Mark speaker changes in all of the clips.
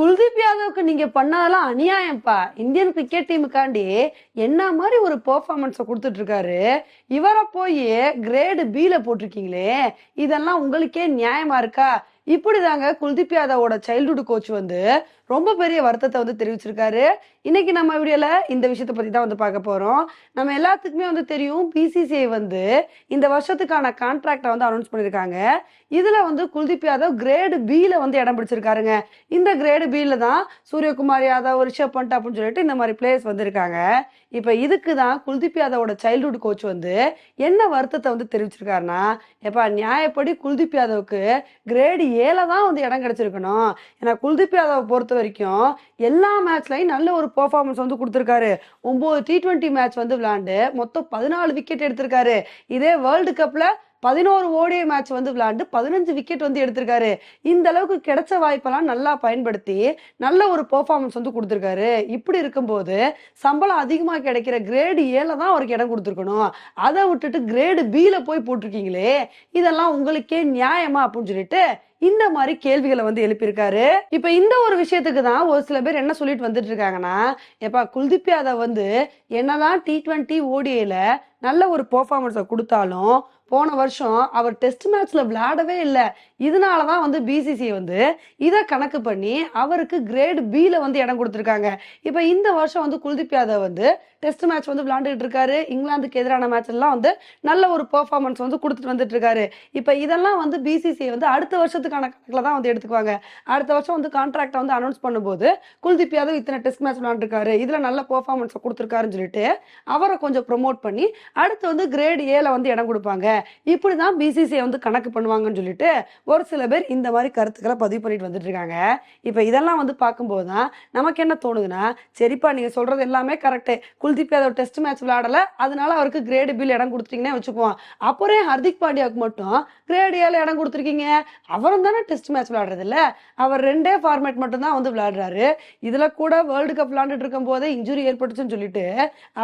Speaker 1: குல்தீப் யாதவுக்கு நீங்க பண்ணதெல்லாம் அநியாயம்ப்பா. Indian cricket டீமுக்காண்டி என்ன மாதிரி ஒரு பெர்ஃபார்மன்ஸை கொடுத்துட்டு இருக்காரு இவரை போய் கிரேடு பீல போட்டிருக்கீங்களே. இதெல்லாம் உங்களுக்கே நியாயமா இருக்கா? இப்படிதாங்க குல்தீப் யாதவோட சைல்ட்ஹுட் கோச் வந்து ரொம்ப பெரிய வருத்தத்தை வந்து தெரிவிச்சிருக்காரு. இன்னைக்கு நம்ம வீடியோல இந்த விஷயத்தை பத்தி தான் வந்து பார்க்க போறோம். நம்ம எல்லாத்துக்குமே வந்து தெரியும் பிசிசிஐ வந்து இந்த வருஷத்துக்கான கான்ட்ராக்டை வந்து அனௌன்ஸ் பண்ணியிருக்காங்க இதுல வந்து குல்தீப் யாதவ் கிரேடு பில வந்து இடம் பிடிச்சிருக்காருங்க. இந்த கிரேடு பில தான் சூரியகுமார் யாதவ் ரிஷப் பண்ட் அப்படின்னு சொல்லிட்டு இந்த மாதிரி பிளேயர்ஸ் வந்திருக்காங்க. இப்போ இதுக்கு தான் குல்தீப் யாதவோட சைல்டுஹுட் கோச் வந்து என்ன வருத்தத்தை வந்து தெரிவிச்சிருக்காருன்னா எப்பா நியாயப்படி குல்தீப் யாதவுக்கு கிரேடு ஏல தான் வந்து இடம் கிடைச்சிருக்கணும். ஏன்னா குல்தீப் யாதவை பொறுத்த வரைக்கும் எல்லா மேட்ச்லையும் நல்ல ஒரு பெர்ஃபார்மன்ஸ் வந்து கொடுத்துருக்காரு. ஒம்பது டி ட்வெண்ட்டி மேட்ச் வந்து விளையாண்டு மொத்தம் பதினாலு விக்கெட் எடுத்திருக்காரு. இதே வேர்ல்டு கப்பில் பதினோரு ஓடிஐ மேட்ச் வந்து விளையாண்டு பதினஞ்சு விக்கெட் வந்து எடுத்திருக்காரு. இந்த அளவுக்கு கிடைச்ச வாய்ப்பெல்லாம் நல்லா பயன்படுத்தி நல்ல ஒரு பெர்ஃபார்மன்ஸ் வந்து கொடுத்துருக்காரு. இப்படி இருக்கும்போது சம்பளம் அதிகமாக கிடைக்கிற கிரேடு ஏல தான் அவருக்கு இடம் கொடுத்துருக்கணும். அதை விட்டுட்டு கிரேடு பில போய் போட்டிருக்கீங்களே இதெல்லாம் உங்களுக்கே நியாயமா அப்படின்னு சொல்லிட்டு இந்த மாதிரி கேள்விகளை வந்து எழுப்பியிருக்காரு. இப்ப இந்த ஒரு விஷயத்துக்கு தான் ஒரு சில பேர் என்ன சொல்லிட்டு வந்துட்டு இருக்காங்கன்னா எப்பா குல்தீப் யாதவ் வந்து என்னதான் டி ட்வெண்ட்டி ஓடிஐல நல்ல ஒரு பெர்ஃபார்மன்ஸை கொடுத்தாலும் போன வருஷம் அவர் டெஸ்ட் மேட்ச்ல விளையாடவே இல்லை. இதனால தான் வந்து பிசிசி வந்து இதை கணக்கு பண்ணி அவருக்கு கிரேட் பியில் வந்து இடம் கொடுத்துருக்காங்க. இப்போ இந்த வருஷம் வந்து குல்தீப் யாதவ் வந்து டெஸ்ட் மேட்ச் வந்து விளையாண்டுட்டு இருக்காரு. இங்கிலாந்துக்கு எதிரான மேட்ச் எல்லாம் வந்து நல்ல ஒரு பெர்ஃபார்மன்ஸ் வந்து கொடுத்துட்டு வந்துட்டு இருக்காரு. இப்போ இதெல்லாம் வந்து பிசிசி வந்து அடுத்த வருஷத்துக்கான கணக்கில் தான் வந்து எடுத்துக்குவாங்க. அடுத்த வருஷம் வந்து கான்ட்ராக்டை வந்து அனௌன்ஸ் பண்ணும்போது குல்தீப் யாதவ் இத்தனை டெஸ்ட் மேட்ச் விளையாண்டுருக்காரு. இதில் நல்ல பெர்ஃபார்மன்ஸை கொடுத்துருக்காருன்னு சொல்லிட்டு அவரை கொஞ்சம் ப்ரொமோட் பண்ணி அடுத்து வந்து கிரேட் ஏல வந்து இடம் கொடுப்பாங்க. இப்படி தான் பிசிசிஐ வந்து கணக்கு பண்ணுவாங்கன்னு சொல்லிட்டு ஒரு சில பேர் இந்த மாதிரி கருத்துக்களை பதிவு பண்ணிட்டு வந்துட்டு இருக்காங்க. இப்போ இதெல்லாம் வந்து பார்க்கும்போது தான் நமக்கு என்ன தோணுதுன்னா சரிப்பா நீங்க சொல்றது எல்லாமே correct Kuldeep Yadav test match விளையாடலை அதனால அவருக்கு கிரேடு பில் இடம் கொடுத்துட்டீங்கன்னே வச்சுக்குவோம். அப்புறம் ஹர்திக் பாண்டியாவுக்கு மட்டும் கிரேடு ஏல இடம் கொடுத்துருக்கீங்க? அவரும் தானே டெஸ்ட் மேட்ச் விளையாடுறது இல்லை? அவர் ரெண்டே ஃபார்மேட் மட்டும் தான் வந்து விளையாடுறாரு. இதில் கூட வேர்ல்டு கப் விளையாண்டுட்டு இருக்கும் போதே இன்ஜுரி ஏற்பட்டுச்சுன்னு சொல்லிட்டு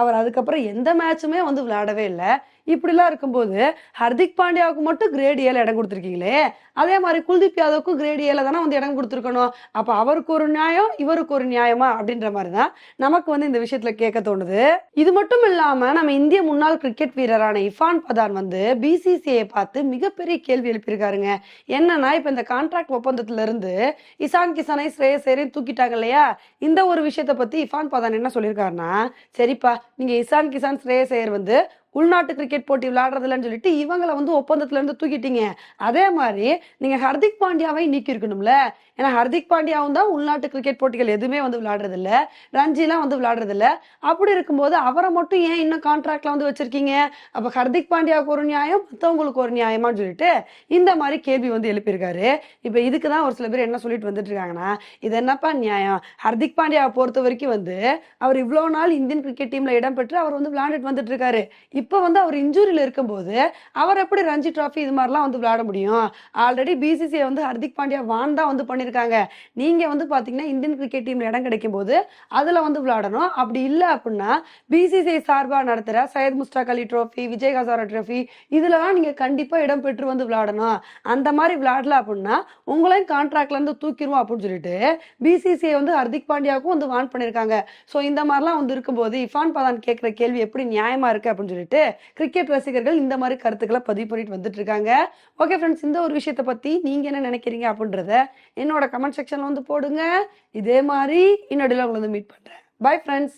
Speaker 1: அவர் அதுக்கப்புறம் எந்த மேட்சுமே வந்து விளையாடவே இல்லை. இப்படிலாம் இருக்கும்போது ஹர்திக் பாண்டியாவுக்கு மட்டும் கிரேட் ஏல இடம் கொடுத்துருக்கீங்களே. அதே மாதிரி குல்தீப் யாதவுக்கும் கிரேட் ஏல தானே வந்து இடம் கொடுத்துருக்கணும். அப்போ அவருக்கு ஒரு நியாயம் இவருக்கு ஒரு நியாயமா அப்படின்ற மாதிரி தான் நமக்கு வந்து இந்த விஷயத்துல கேட்க தோணுது. இது மட்டும் இல்லாம நம்ம இந்திய முன்னாள் கிரிக்கெட் வீரரான இஃபான் பதான் வந்து பிசிசிஐ பார்த்து மிகப்பெரிய கேள்வி எழுப்பியிருக்காருங்க. என்னன்னா இப்போ இந்த கான்ட்ராக்ட் ஒப்பந்தத்துல இருந்து இசான் கிசானை ஸ்ரேயசேரையும் தூக்கிட்டாங்க இல்லையா? இந்த ஒரு விஷயத்த பத்தி இஃபான் பதான் என்ன சொல்லியிருக்காருன்னா சரிப்பா நீங்க இசான் கிசான் ஸ்ரேயசேர் வந்து உள்நாட்டு கிரிக்கெட் போட்டி விளையாடுறதில்லன்னு சொல்லிட்டு இவங்களை வந்து ஒப்பந்தத்துல இருந்து தூக்கிட்டீங்க. அதே மாதிரி நீங்க ஹர்திக் பாண்டியாவை நீக்கி இருக்கணும்ல ஏன்னா ஹர்திக் பாண்டியாவும் தான் உள்நாட்டு கிரிக்கெட் போட்டிகள் எதுவுமே வந்து விளையாடுறது இல்ல ரஞ்சிலாம் வந்து விளையாடுறது இல்ல அப்படி இருக்கும்போது அவரை மட்டும் ஏன் இன்னும் கான்ட்ராக்ட்ல வந்து வச்சிருக்கீங்க? அப்ப ஹர்திக் பாண்டியாவுக்கு ஒரு நியாயம் மத்தவங்களுக்கு ஒரு நியாயமான்னு சொல்லிட்டு இந்த மாதிரி கேள்வி வந்து எழுப்பியிருக்காரு. இப்ப இதுக்கு தான் ஒரு சில பேர் என்ன சொல்லிட்டு வந்துட்டு இருக்காங்கன்னா இது என்னப்பா நியாயம்? ஹர்திக் பாண்டியாவை பொறுத்த வரைக்கும் வந்து அவர் இவ்வளவு நாள் இந்தியன் கிரிக்கெட் டீம்ல இடம்பெற்று அவர் வந்து விளையாண்டுட்டு வந்துட்டு இருக்காரு. இப்போ வந்து அவர் இன்ஜூரியில் இருக்கும்போது அவர் எப்படி ரஞ்சி டிராஃபி இது மாதிரிலாம் வந்து விளையாட முடியும்? ஆல்ரெடி பிசிசிஐ வந்து ஹர்திக் பாண்டியா வான் தான் வந்து பண்ணியிருக்காங்க நீங்கள் வந்து பார்த்தீங்கன்னா இந்தியன் கிரிக்கெட் டீமில் இடம் கிடைக்கும் போது அதில் வந்து விளையாடணும். அப்படி இல்லை அப்படின்னா பிசிசிஐ சார்பாக நடத்துகிற சையத் முஸ்டாக் அலி ட்ரோஃபி விஜய் ஹசாரா ட்ரோஃபி இதுலலாம் நீங்கள் கண்டிப்பாக இடம் பெற்று வந்து விளையாடணும். அந்த மாதிரி விளையாடல அப்படின்னா உங்களையும் கான்ட்ராக்ட்லேருந்து தூக்கிடுவோம் அப்படின்னு சொல்லிட்டு பிசிசிஐ வந்து ஹர்திக் பாண்டியாவுக்கும் வந்து வான் பண்ணியிருக்காங்க ஸோ இந்த மாதிரிலாம் வந்து இருக்கும்போது இஃபான் பதான் கேட்குற கேள்வி எப்படி நியாயமாக இருக்கு அப்படின்னு சொல்லிட்டு கிரிக்கெட் ரசிகர்கள் இந்த மாதிரி கருத்துக்களை பதிவு பண்ணிட்டு வந்துட்டு இருக்காங்க ஓகே ஃப்ரெண்ட்ஸ் இந்த ஒரு விஷயத்த பத்தி நீங்க என்ன நினைக்கிறீங்க அப்படின்றத என்னோட கமெண்ட் செக்ஷன்ல வந்து போடுங்க. இதே மாதிரி இன்னொடையில் உங்களை வந்து மீட் பண்றேன். Bye friends